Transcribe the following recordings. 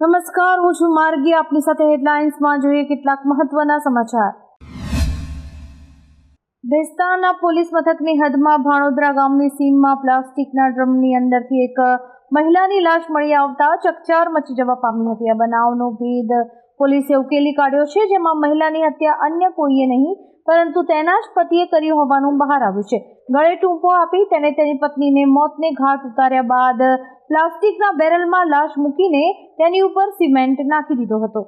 નમસ્કાર, હું છું માર્ગી. આપની સાથે હેડલાઇન્સમાં જોઈએ કેટલાક મહત્વના સમાચાર. ભેસ્તાના પોલીસ મથકની હદમાં ભાણોદરા ગામની સીમમાં પ્લાસ્ટિકના ડ્રમની અંદરથી એક મહિલાની લાશ મળી આવતા ચકચાર મચી જવા પામી હતી. આ બનાવનો ભેદ પોલીસે ઉકેલી કાઢ્યો છે, જેમાં મહિલાની હત્યા અન્ય કોઈએ નહીં, પરંતુ તેના જ પતિએ કર્યું હોવાનું બહાર આવ્યું છે. ગળે ટૂંપો આપી તેને તેની પત્નીને મોતને ઘાટ ઉતાર્યા બાદ પ્લાસ્ટિકના બેરલમાં લાશ મૂકીને તેની ઉપર સિમેન્ટ નાખી દીધો હતો.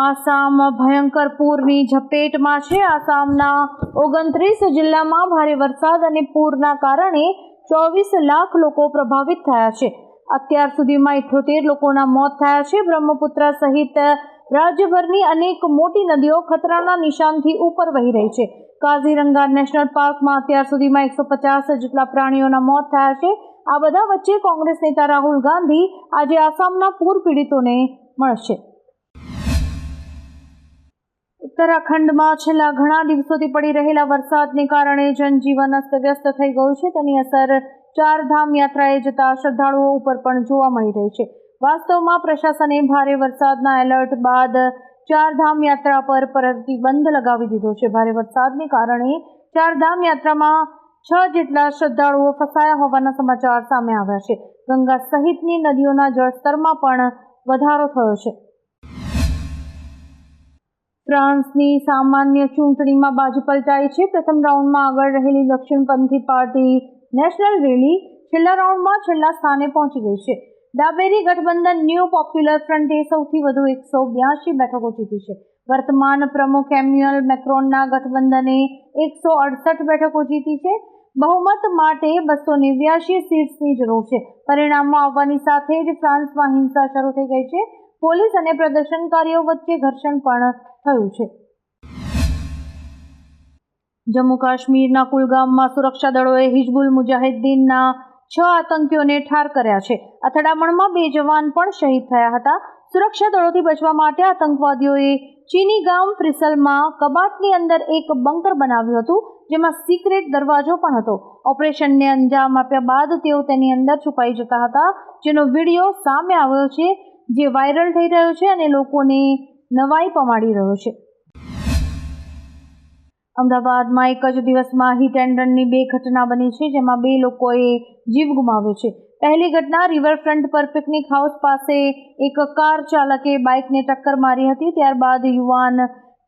આસામ ભયંકર પૂરની ઝપેટમાં છે. આસામના ઓગણત્રીસ જિલ્લામાં ભારે વરસાદ અને પૂરના કારણે ચોવીસ લાખ લોકો પ્રભાવિત થયા છે. અત્યાર સુધીમાં ઇઠ્ઠોતેર લોકોના મોત થયા છે. બ્રહ્મપુત્ર સહિત રાજ્યભરની અનેક મોટી નદીઓ ખતરાના નિશાનથી ઉપર વહી રહી છે. કાઝીરંગા નેશનલ પાર્કમાં અત્યાર સુધીમાં એકસો પચાસ જેટલા પ્રાણીઓના મોત થયા છે. આ બધા વચ્ચે કોંગ્રેસ નેતા રાહુલ ગાંધી આજે આસામના પૂર પીડિતોને મળશે. ઉત્તરાખંડમાં છેલ્લા ઘણા દિવસોથી પડી રહેલા વરસાદને કારણે જનજીવન અસ્તવ્યસ્ત થઈ ગયું છે. તેની અસર ચારધામ યાત્રાએ જતા શ્રદ્ધાળુઓ ઉપર પણ જોવા મળી રહી છે. વાસ્તવમાં પ્રશાસને ભારે વરસાદના એલર્ટ બાદ ચારધામ યાત્રા પર પ્રતિબંધ લગાવી દીધો છે. ભારે વરસાદને કારણે ચારધામ યાત્રામાં છ જેટલા શ્રદ્ધાળુઓ ફસાયા હોવાના સમાચાર સામે આવ્યા છે. ગંગા સહિતની નદીઓના જળસ્તરમાં પણ વધારો થયો છે. ફ્રાન્સની સામાન્ય ચૂંટણીમાં બાજુ પલટાઈ છે. પ્રથમ રાઉન્ડમાં આગળ રહેલી દક્ષિણપંથી પાર્ટી નેશનલ રેલી છેલ્લા રાઉન્ડમાં છેલ્લા સ્થાને પહોંચી ગઈ છે. ડાબેરી ગઠબંધન ન્યૂ પોપ્યુલર ફ્રન્ટે સૌથી વધુ એકસો બ્યાસી બેઠકો જીતી છે. વર્તમાન પ્રમુખ એમ્યુઅલ મેક્રોનના ગઠબંધને એકસો અડસઠ બેઠકો જીતી છે. બહુમત માટે બસો નેવ્યાસી સીટ્સની જરૂર છે. પરિણામો આવવાની સાથે જ ફ્રાન્સમાં હિંસા શરૂ થઈ ગઈ છે. પોલીસ અને પ્રદર્શનકારીઓ વચ્ચે ઘર્ષણ પણ થયું છે. જમ્મુ કાશ્મીરના કુલગામમાં સુરક્ષા દળોએ હિજબુલ મુજાહિદ્દીનના છ આતંકીઓને ઠાર કર્યા છે. અથડામણમાં બે જવાન પણ શહીદ થયા હતા. સુરક્ષા દળોથી બચવા માટે આતંકવાદીઓએ ચીની ગામ ફ્રિસલમાં કબાટની અંદર એક બંકર બનાવ્યું હતું, જેમાં સિક્રેટ દરવાજો પણ હતો. ઓપરેશનને અંજામ આપ્યા બાદ તેઓ તેની અંદર છુપાઈ જતા હતા, જેનો વીડિયો સામે આવ્યો છે, જે વાયરલ થઈ રહ્યો છે અને લોકોને નવાઈ પમાડી રહ્યો છે. અમદાવાદમાં એક જ દિવસમાં હિટ એન્ડ રનની બે ઘટના બની છે, જેમાં બે લોકોએ જીવ ગુમાવ્યો છે. પહેલી ઘટના રિવરફ્રન્ટ પર પિકનિક હાઉસ પાસે એક કાર ચાલકે બાઇકને ટક્કર મારી હતી. ત્યારબાદ યુવાન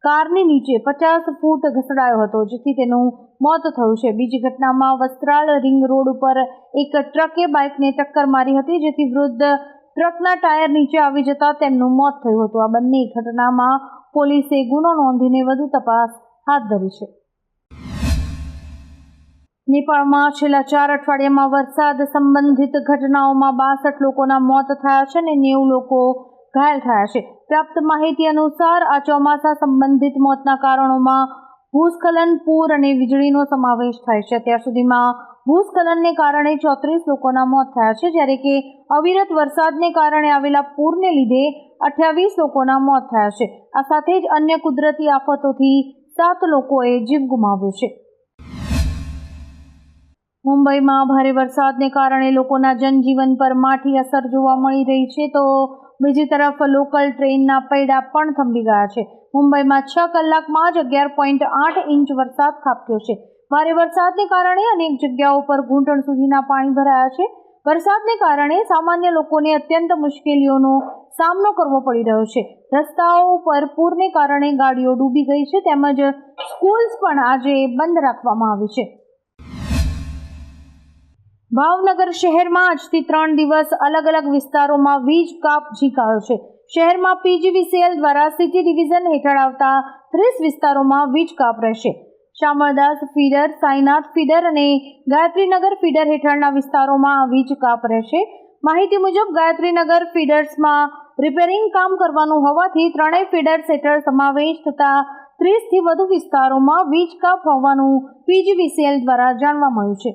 કારની નીચે પચાસ ફૂટ ઘસડાયો હતો, જેથી તેનું મોત થયું છે. બીજી ઘટનામાં વસ્ત્રાલ રિંગ રોડ ઉપર એક ટ્રકે બાઇકને ટક્કર મારી હતી, જેથી વૃદ્ધ ટ્રકના ટાયર નીચે આવી જતા તેમનું મોત થયું હતું. આ બંને ઘટનામાં પોલીસે ગુનો નોંધીને વધુ તપાસ હાથ ધરી છે. નેપાળમાં છેલ્લા ચાર અઠવાડિયામાં વરસાદ સંબંધિત ઘટનાઓમાં બાસઠ લોકોના મોત થયા છે અને નેવું લોકો ઘાયલ થયા છે. પ્રાપ્ત માહિતી અનુસાર આ ચોમાસા સંબંધિત મોતના કારણોમાં ભૂસ્ખલન પૂર અને વીજળીનો સમાવેશ થાય છે. અત્યાર સુધીમાં ભૂસ્ખલનને કારણે ચોત્રીસ લોકોના મોત થયા છે, જ્યારે કે અવિરત વરસાદને કારણે આવેલા પૂરને લીધે અઠ્યાવીસ લોકોના મોત થયા છે. આ સાથે જ અન્ય કુદરતી આફતોથી સાત લોકોએ જીવ ગુમાવ્યો છે. મુંબઈમાં ભારે વરસાદને કારણે લોકોના જનજીવન પર માઠી અસર જોવા મળી રહી છે તો બીજી તરફ લોકલ ટ્રેનના પૈડા પણ થંભી ગયા છે. મુંબઈમાં છ કલાકમાં જ અગિયાર પોઈન્ટ આઠ ઇંચ વરસાદ ખાબક્યો છે. ભારે વરસાદને કારણે અનેક જગ્યાઓ પર ઘૂંટણ સુધીના પાણી ભરાયા છે. વરસાદને કારણે સામાન્ય લોકોને અત્યંત મુશ્કેલીઓનો સામનો કરવો પડી રહ્યો છે. રસ્તાઓ પર પૂરને કારણે ગાડીઓ ડૂબી ગઈ છે તેમજ સ્કૂલ્સ પણ આજે બંધ રાખવામાં આવી છે. ભાવનગર શહેરમાં આજથી ત્રણ દિવસ અલગ અલગ વિસ્તારોમાં વીજ કાપ ઝીકાયો છે. શહેરમાં પીજીવીસીએલ દ્વારા સિટી ડિવિઝન હેઠળ આવતા ત્રીસ વિસ્તારોમાં વીજ કાપ રહેશે. શામળદાસ ફીડર સાઈનાથ ફીડર અને ગાયત્રીનગર ફીડર હેઠળના વિસ્તારોમાં વીજ કાપ રહેશે. માહિતી મુજબ ગાયત્રીનગર ફીડર્સમાં રિપેરિંગ કામ કરવાનું હોવાથી ત્રણેય ફીડર સેટર સમાવેશ થતા ત્રીસથી વધુ વિસ્તારોમાં વીજ કાપ હોવાનું પીજીવીસીએલ દ્વારા જાણવા મળ્યું છે.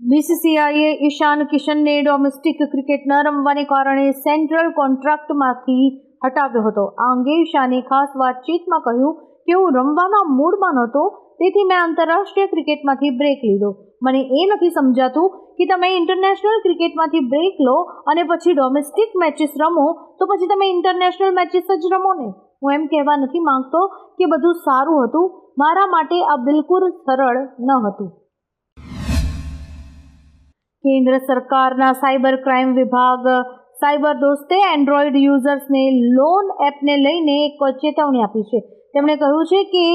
બીસીસીઆઈએ ઈશાન કિશનને ડોમેસ્ટિક ક્રિકેટ ન રમવાને કારણે સેન્ટ્રલ કોન્ટ્રાક્ટમાંથી હટાવ્યો હતો. આ અંગે ઈશાને ખાસ વાતચીતમાં કહ્યું કે હું રમવાના મૂડમાં નહોતો, તેથી મેં આંતરરાષ્ટ્રીય ક્રિકેટમાંથી બ્રેક લીધો. મને એ નથી સમજાતું કે તમે ઇન્ટરનેશનલ ક્રિકેટમાંથી બ્રેક લો અને પછી ડોમેસ્ટિક મેચીસ રમો, તો પછી તમે ઇન્ટરનેશનલ મેચીસ જ રમો ને? હું એમ કહેવા નથી માંગતો કે બધું સારું હતું. મારા માટે આ બિલકુલ સરળ ન હતું. કેન્દ્ર સરકારના સાયબર ક્રાઇમ વિભાગ, સાયબર દોસ્તે એન્ડ્રોઈડ યુઝર્સને લોન એપને લઈને એક ચેતવણી આપી છે. તેમણે કહ્યું છે કે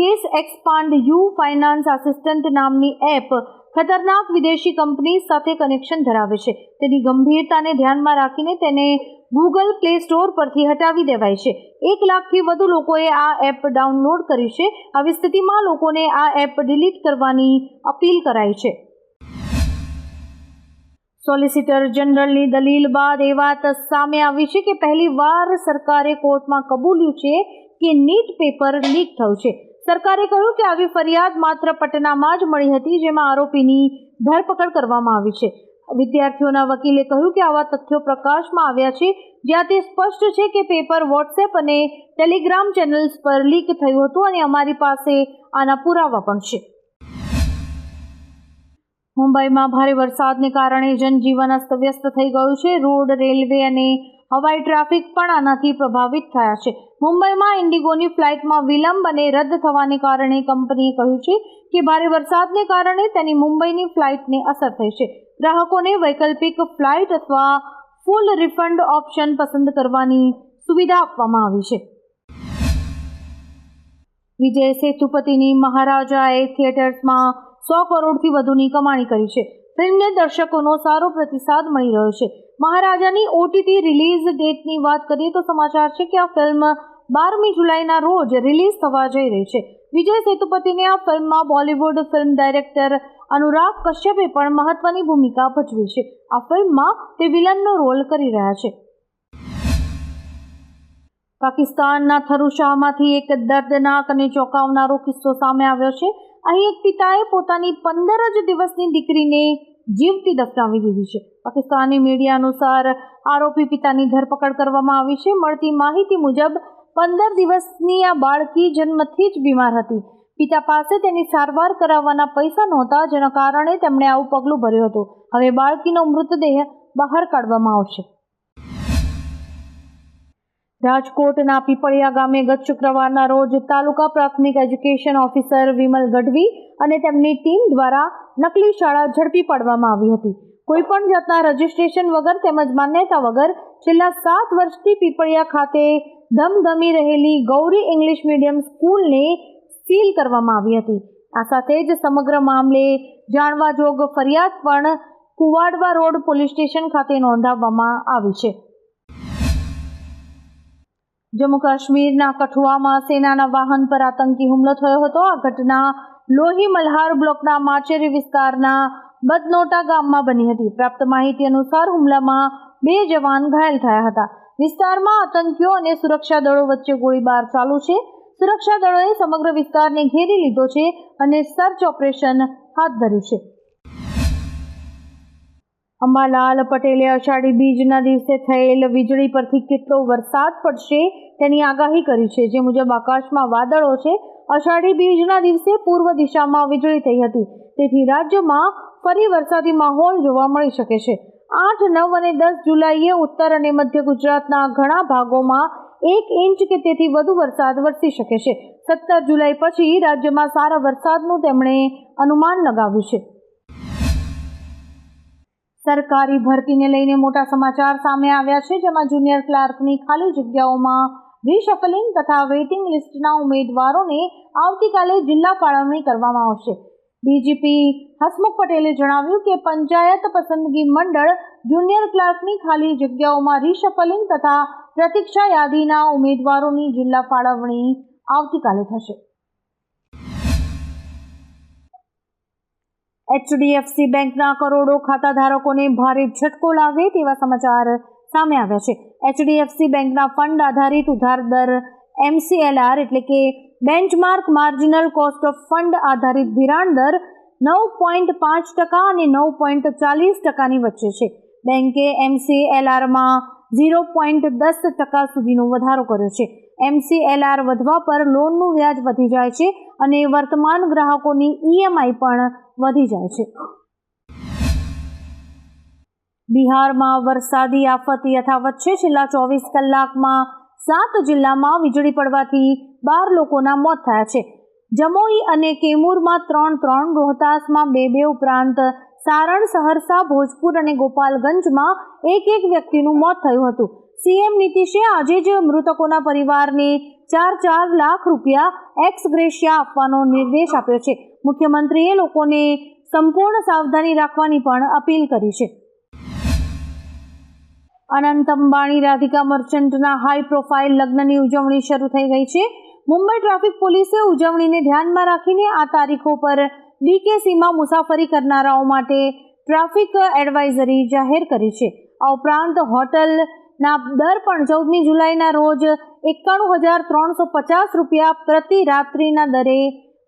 cash expand U finance assistant નામની એપ ખતરનાક વિદેશી કંપની સાથે કનેક્શન ધરાવે છે. તેની ગંભીરતાને ધ્યાનમાં રાખીને તેને ગૂગલ પ્લે સ્ટોર પરથી હટાવી દેવાય છે. એક લાખથી વધુ લોકોએ આ એપ ડાઉનલોડ કરી છે. આવી સ્થિતિમાં લોકોને આ એપ ડિલીટ કરવાની અપીલ કરાઈ છે. સોલિસિટર જનરલની દલીલ બાદ એ વાત સામે આવી છે કે પહેલીવાર સરકારે કોર્ટમાં કબૂલ્યું છે કે નીટ પેપર લીક થયું છે. સરકારે કહ્યું કે આવી ફરિયાદ માત્ર પટનામાં જ મળી હતી, જેમાં આરોપીની ધરપકડ કરવામાં આવી છે. વિદ્યાર્થીઓના વકીલે કહ્યું કે આવા તથ્યો પ્રકાશમાં આવ્યા છે, જ્યાં તે સ્પષ્ટ છે કે પેપર વોટ્સએપ અને ટેલિગ્રામ ચેનલ્સ પર લીક થયું હતું અને અમારી પાસે આના પુરાવા પણ છે. મુંબઈમાં ભારે વરસાદને કારણે જનજીવન અસ્તવ્યસ્ત થઈ ગયું છે. રોડ, રેલવે અને હવાઈ ટ્રાફિક પણ આનાથી પ્રભાવિત થયા છે. મુંબઈમાં ઇન્ડિગોની ફ્લાઇટમાં વિલંબ અને રદ થવાને કારણે કંપનીએ કહ્યું છે કે ભારે વરસાદને કારણે તેની મુંબઈની ફ્લાઇટને અસર થઈ છે. ગ્રાહકોને વૈકલ્પિક ફ્લાઇટ અથવા ફૂલ રિફંડ ઓપ્શન પસંદ કરવાની સુવિધા આપવામાં આવી છે. વિજય સેતુપતિની મહારાજાએ થિયેટર્સમાં સો કરોડથી વધુની કમાણી કરી છે. ફિલ્મને દર્શકોનો સારો પ્રતિસાદ મળી રહ્યો છે. મહારાજાની ઓટીટી રિલીઝ ડેટની વાત કરીએ તો સમાચાર છે કે આ ફિલ્મ બારમી જુલાઈના રોજ રિલીઝ થવા જઈ રહી છે. વિજય સેતુપતિને આ ફિલ્મમાં બોલિવૂડ ફિલ્મ ડાયરેક્ટર અનુરાગ કશ્યપે પણ મહત્વની ભૂમિકા ભજવી છે. આ ફિલ્મમાં તે વિલનનો રોલ કરી રહ્યા છે. પાકિસ્તાનના થરુશાહમાંથી એક દર્દનાક અને ચોંકાવનારો કિસ્સો સામે આવ્યો છે. અહીં એક પિતાએ પોતાની પંદર જ દિવસની દીકરીને જીવતી દફનાવી દીધી છે. પાકિસ્તાની મીડિયા અનુસાર આરોપી પિતાની ધરપકડ કરવામાં આવી છે. મળતી માહિતી મુજબ, પંદર દિવસની આ બાળકી જન્મથી જ બીમાર હતી. પિતા પાસે તેની સારવાર કરાવવાના પૈસા નહોતા, જેના કારણે તેમણે આવું પગલું ભર્યું હતું. હવે બાળકીનો મૃતદેહ બહાર કાઢવામાં આવશે. રાજકોટના પીપળિયા ગામે ગત શુક્રવારના રોજ તાલુકા પ્રાથમિક એજ્યુકેશન ઓફિસર વિમલ ગઢવી અને તેમની ટીમ દ્વારા નકલી શાળા ઝડપી પાડવામાં આવી હતી. કોઈ પણ જાતના રજીસ્ટ્રેશન વગર તેમજ માન્યતા વગર છેલ્લા સાત વર્ષથી પીપળિયા ખાતે ધમધમી રહેલી ગૌરી ઇંગ્લિશ મીડિયમ સ્કૂલને સીલ કરવામાં આવી હતી. આ સાથે જ સમગ્ર મામલે જાણવા જોગ ફરિયાદ પણ કુવાડવા રોડ પોલીસ સ્ટેશન ખાતે નોંધાવવામાં આવી છે. જમ્મુ કાશ્મીરના કઠુઆમાં સેનાના વાહન પર આતંકી હુમલો થયો હતો. આ ઘટના લોહી મલ્હાર બ્લોકના માચેરી વિસ્તારના બદનોટા ગામમાં બની હતી. પ્રાપ્ત માહિતી અનુસાર હુમલામાં બે જવાન ઘાયલ થયા હતા. વિસ્તારમાં આતંકીઓ અને સુરક્ષા દળો વચ્ચે ગોળીબાર ચાલુ છે. સુરક્ષા દળોએ સમગ્ર વિસ્તારને ઘેરી લીધો છે અને સર્ચ ઓપરેશન હાથ ધર્યું છે. અંબાલાલ પટેલે અષાઢી બીજના દિવસે થયેલ વીજળી પરથી કેટલો વરસાદ પડશે તેની આગાહી કરી છે. જે મુજબ આકાશમાં વાદળો છે. અષાઢી બીજના દિવસે પૂર્વ દિશામાં વીજળી થઈ હતી. તેથી રાજ્યમાં ફરી વરસાદી માહોલ જોવા મળી શકે છે. આઠ, નવ અને દસ જુલાઈએ ઉત્તર અને મધ્ય ગુજરાતના ઘણા ભાગોમાં એક ઇંચ કે તેથી વધુ વરસાદ વરસી શકે છે. સત્તર જુલાઈ પછી રાજ્યમાં સારા વરસાદનું તેમણે અનુમાન લગાવ્યું છે. સરકારી ભરતીને લઈને મોટા સમાચાર સામે આવ્યા છે, જેમાં જુનિયર ક્લાર્કની ખાલી જગ્યાઓમાં રીશફલિંગ તથા વેઇટિંગ લિસ્ટના ઉમેદવારોને આવતીકાલે જિલ્લા ફાળવણી કરવામાં આવશે. ડીજીપી હસમુખ પટેલે જણાવ્યું કે પંચાયત પસંદગી મંડળ જુનિયર ક્લાર્કની ખાલી જગ્યાઓમાં રીશફલિંગ તથા પ્રતીક્ષા યાદીના ઉમેદવારોની જિલ્લા ફાળવણી આવતીકાલે થશે. એચડીએફસી બેંકના કરોડો ખાતા ધારકોને ભારે ઝટકો લાગે તેવા સમાચાર સામે આવ્યા છે. એચડીએફસી બેંકના ફંડ આધારિત ઉધાર દર, એમસીએલઆર એટલે કે benchmark marginal cost of fund આધારિત ધિરાણ દર નવ પોઈન્ટ પાંચ ટકા અને નવ પોઈન્ટ ચાલીસ ટકાની વચ્ચે છે. બેંકે એમસીએલઆરમાં ઝીરો પોઈન્ટ દસ ટકા સુધીનો વધારો કર્યો છે. એમસીએલઆર વધવા પર લોનનું વ્યાજ વધી જાય છે અને વર્તમાન ગ્રાહકોની ઈએમઆઈ પણ વધી જાય છે. બિહારમાં વરસાદી આફત યથાવત છે. છેલ્લા ચોવીસ કલાકમાં સાત જિલ્લામાં વીજળી પડવાથી બાર લોકોના મોત થયા છે. જમોઈ અને કેમૂરમાં ત્રણ ત્રણ, રોહતાસમાં બે બે ઉપરાંત સારણ, સહરસા, ભોજપુર અને ગોપાલગંજમાં એક એક વ્યક્તિનું મોત થયું હતું. સીએમ નીતિશે આજે જ મૃતકોના પરિવારને ચાર ચાર લાખ રૂપિયા એક્સ ગ્રેશિયા આપવાનો નિર્દેશ આપ્યો છે. મુખ્યમંત્રીએ લોકોને સંપૂર્ણ સાવધાની રાખવાની પણ અપીલ કરી છે. અનંત અંબાણી, રાધિકા મર્ચન્ટના હાઈ પ્રોફાઇલ લગ્નની ઉજવણી શરૂ થઈ ગઈ છે. મુંબઈ ટ્રાફિક પોલીસે ઉજવણીને ધ્યાનમાં રાખીને આ તારીખો પર બીકેસીમાં મુસાફરી કરનારાઓ માટે ટ્રાફિક એડવાઇઝરી જાહેર કરી છે. આ ઉપરાંત હોટલના દર પણ ચૌદમી જુલાઈના રોજ એકાણું હજાર ત્રણસો પચાસ રૂપિયા પ્રતિ રાત્રિના દરે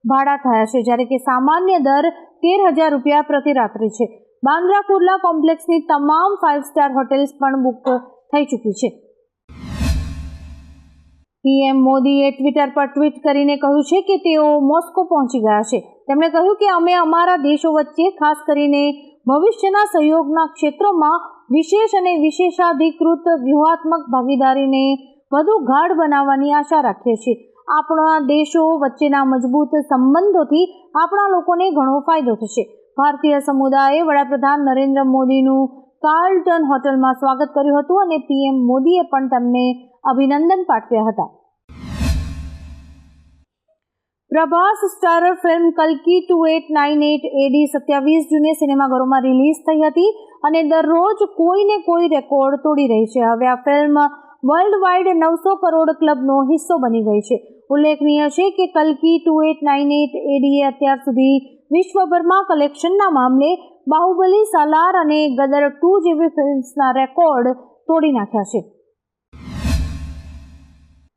ભાડા થયા છે, જ્યારે કે સામાન્ય દર તેર હજાર રૂપિયા પ્રતિ રાત્રિ છે. બાંદ્રા કુર્લા કોમ્પ્લેક્સની તમામ ફાઇવ સ્ટાર હોટેલ્સ પણ બુક થઈ ચૂકી છે. પીએમ મોદીએ ટ્વિટર પર ટ્વીટ કરીને કહ્યું છે કે તેઓ મોસ્કો પહોંચી ગયા છે. તેમણે કહ્યું કે અમે અમારા દેશો વચ્ચે ખાસ કરીને ભવિષ્યના સહયોગના ક્ષેત્રોમાં વિશેષ અને વિશેષાધિકૃત વ્યૂહાત્મક ભાગીદારીને વધુ ગાઢ બનાવવાની આશા રાખીએ છીએ. આપણા દેશો વચ્ચેના મજબૂત સંબંધોથી આપણા લોકોને ઘણો ફાયદો થશે. ભારતીય સમુદાયે વડાપ્રધાન નરેન્દ્ર મોદીનું કાર્લટન હોટલમાં સ્વાગત કર્યું હતું અને પીએમ મોદીએ પણ તેમને અભિનંદન પાઠવ્યા હતા. Prabhas starrer film કલ્કી two eight nine eight AD સત્યાવીસ જૂને સિનેમાઘરોમાં રિલીઝ થઈ હતી અને દરરોજ કોઈને કોઈ રેકોર્ડ તોડી રહી છે. હવે આ ફિલ્મ વર્લ્ડ વાઇડ નવસો કરોડ ક્લબનો હિસ્સો બની ગઈ છે. ઉલ્લેખનીય છે કે કલ્કી ટુ એટ નાઇન એટ એડીએ અત્યાર સુધી વિશ્વભરમાં કલેક્શનના મામલે બાહુબલી, સાલાર અને ગદર ટુ જેવી ફિલ્મ્સના રેકોર્ડ તોડી નાખ્યા છે.